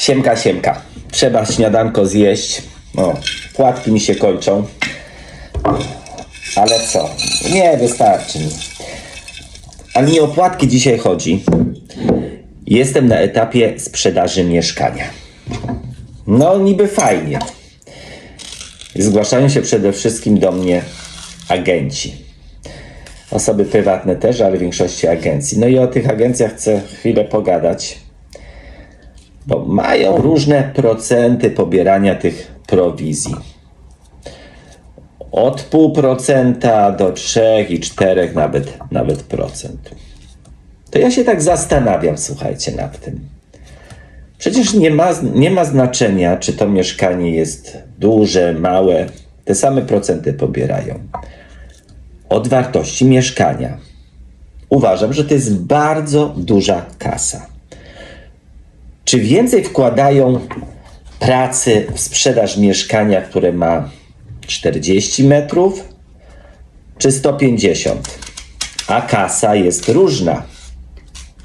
Siemka, siemka. Trzeba śniadanko zjeść. No, płatki mi się kończą. Ale co? Nie, wystarczy mi. Ale nie o płatki dzisiaj chodzi. Jestem na etapie sprzedaży mieszkania. No, niby fajnie. Zgłaszają się przede wszystkim do mnie agenci. Osoby prywatne też, ale w większości agencji. No i o tych agencjach chcę chwilę pogadać bo mają różne procenty pobierania tych prowizji. Od pół procenta do 3 i 4 nawet, nawet procent. To ja się tak zastanawiam, słuchajcie, nad tym. Przecież nie ma, nie ma znaczenia, czy to mieszkanie jest duże, małe. Te same procenty pobierają. Od wartości mieszkania. Uważam, że to jest bardzo duża kasa. Czy więcej wkładają pracy w sprzedaż mieszkania, które ma 40 metrów, czy 150? A kasa jest różna.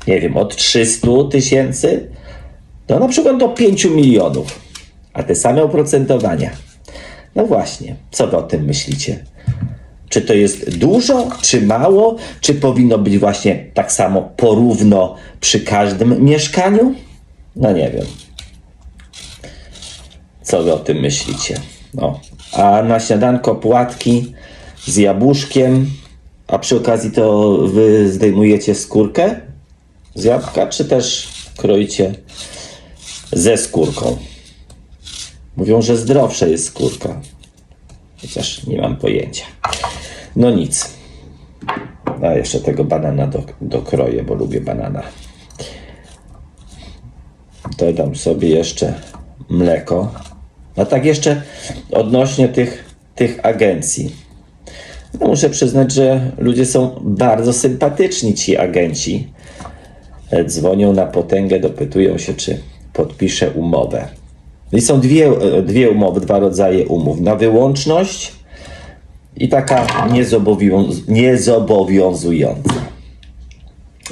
Nie wiem, od 300 tysięcy do na przykład do 5 milionów. A te same oprocentowania. No właśnie, co wy o tym myślicie? Czy to jest dużo, czy mało, czy powinno być właśnie tak samo porówno przy każdym mieszkaniu? No nie wiem. Co wy o tym myślicie? No. A na śniadanko płatki z jabłuszkiem, a przy okazji to wy zdejmujecie skórkę z jabłka, czy też kroicie ze skórką? Mówią, że zdrowsza jest skórka. Chociaż nie mam pojęcia. No nic. A jeszcze tego banana do, dokroję, bo lubię banana. Dodam sobie jeszcze mleko. A tak jeszcze odnośnie tych, tych agencji. No muszę przyznać, że ludzie są bardzo sympatyczni, ci agenci. E, Dzwonią na potęgę, dopytują się, czy podpiszę umowę. I są dwie, e, dwie umowy, dwa rodzaje umów. Na wyłączność i taka niezobowiąz- niezobowiązująca.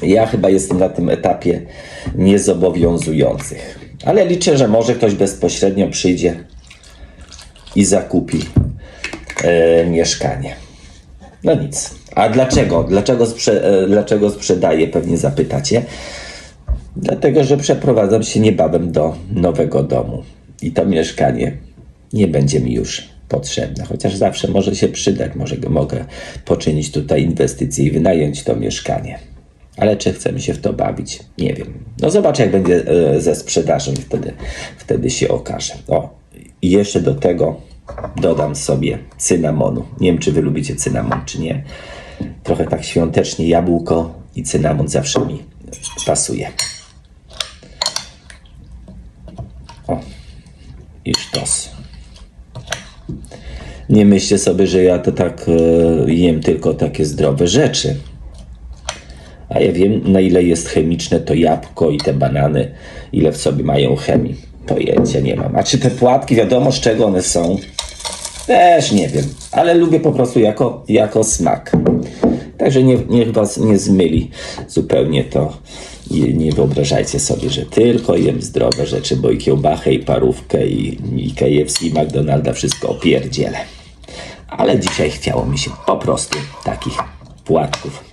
Ja chyba jestem na tym etapie niezobowiązujących. Ale liczę, że może ktoś bezpośrednio przyjdzie i zakupi e, mieszkanie. No nic. A dlaczego? Dlaczego, sprze- e, dlaczego sprzedaję? Pewnie zapytacie. Dlatego, że przeprowadzam się niebawem do nowego domu i to mieszkanie nie będzie mi już potrzebne, chociaż zawsze może się przydać, może mogę poczynić tutaj inwestycje i wynająć to mieszkanie. Ale czy chcemy się w to bawić? Nie wiem. No zobaczę, jak będzie e, ze sprzedażą wtedy, wtedy się okaże. O, i jeszcze do tego dodam sobie cynamonu. Nie wiem, czy wy lubicie cynamon, czy nie. Trochę tak świątecznie jabłko i cynamon zawsze mi pasuje. O, i sztos. Nie myślcie sobie, że ja to tak e, jem tylko takie zdrowe rzeczy. A ja wiem, na ile jest chemiczne to jabłko i te banany, ile w sobie mają chemii. Pojęcia nie mam. A czy te płatki, wiadomo z czego one są? Też nie wiem, ale lubię po prostu jako, jako smak. Także nie, niech was nie zmyli zupełnie to. Nie, nie wyobrażajcie sobie, że tylko jem zdrowe rzeczy, bo i kiełbachę, i parówkę, i, i KFC, i McDonalda wszystko opierdzielę. Ale dzisiaj chciało mi się po prostu takich płatków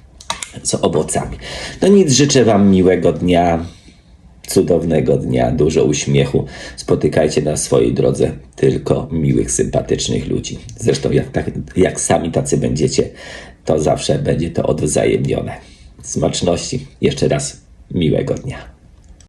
z owocami. No nic, życzę Wam miłego dnia, cudownego dnia, dużo uśmiechu. Spotykajcie na swojej drodze tylko miłych, sympatycznych ludzi. Zresztą jak, tak, jak sami tacy będziecie, to zawsze będzie to odwzajemnione. Smaczności. Jeszcze raz miłego dnia.